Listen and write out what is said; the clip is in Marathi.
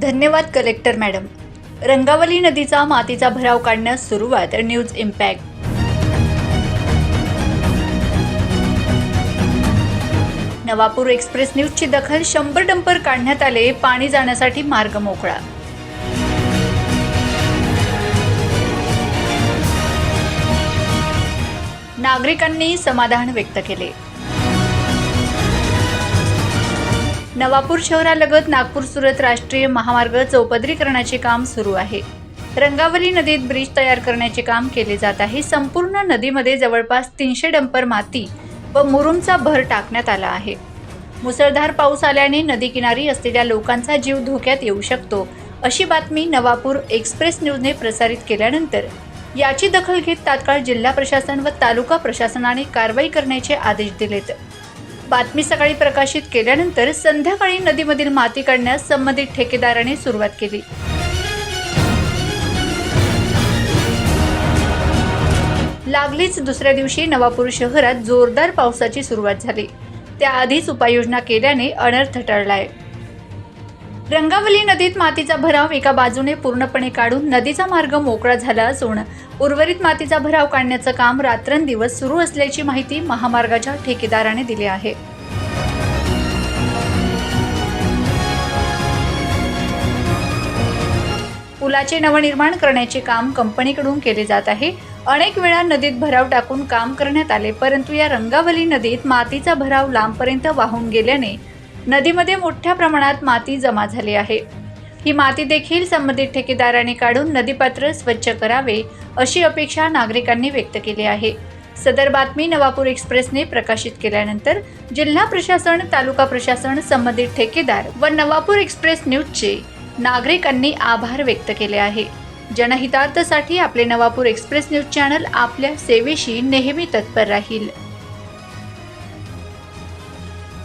धन्यवाद कलेक्टर मॅडम. रंगावली नदीचा मातीचा भराव काढण्यास सुरुवात न्यूज इम्पॅक्ट. नवापूर एक्सप्रेस न्यूजची दखल शंभर डंपर काढण्यात आले पाणी जाण्यासाठी मार्ग मोकळा. नागरिकांनी समाधान व्यक्त केले. नवापूर शहरालगत नागपूर सुरत राष्ट्रीय महामार्ग चौपदरीकरणाचे काम सुरू आहे. रंगावली नदीत ब्रिज तयार करण्याचे काम केले जात आहे. संपूर्ण नदीमध्ये जवळपास तीनशे डंपर माती व मुरुमचा भर टाकण्यात आला आहे. मुसळधार पाऊस आल्याने नदीकिनारी असलेल्या लोकांचा जीव धोक्यात येऊ शकतो अशी बातमी नवापूर एक्सप्रेस न्यूजने प्रसारित केल्यानंतर. याची दखल घेत तात्काळ जिल्हा प्रशासन व तालुका प्रशासनाने कारवाई करण्याचे आदेश दिलेत. बातमी सकाळी प्रकाशित केल्यानंतर संध्याकाळी नदीमधील माती काढण्यास संबंधित ठेकेदाराने सुरुवात केली. लागलीच दुसऱ्या दिवशी नवापूर शहरात जोरदार पावसाची सुरुवात झाली. त्याआधीच उपाययोजना केल्याने अनर्थ टळलाय. रंगावली नदीत मातीचा भराव एका बाजूने पूर्णपणे काढून नदीचा मार्ग मोकळा झाला असून उर्वरित मातीचा भराव काढण्याचं काम रात्रंदिवस सुरू असल्याची माहिती महामार्गाच्या ठेकेदाराने दिली आहे. पुलाचे नवनिर्माण करण्याचे काम कंपनीकडून केले जात आहे. अनेक वेळा नदीत भराव टाकून काम करण्यात आले परंतु या रंगावली नदीत मातीचा भराव लांबपर्यंत वाहून गेल्याने नदीमध्ये मोठ्या प्रमाणात माती जमा झाली आहे. ही माती देखील संबंधित ठेकेदाराने काढून नदीपात्र स्वच्छ करावे अशी अपेक्षा नागरिकांनी व्यक्त केली आहे. सदर बातमी नवापूर एक्सप्रेसने प्रकाशित केल्यानंतर जिल्हा प्रशासन तालुका प्रशासन संबंधित ठेकेदार व नवापूर एक्सप्रेस न्यूजचे नागरिकांनी आभार व्यक्त केले आहे. जनहितार्थासाठी आपले नवापूर एक्सप्रेस न्यूज चॅनल आपल्या सेवेशी नेहमी तत्पर राहील.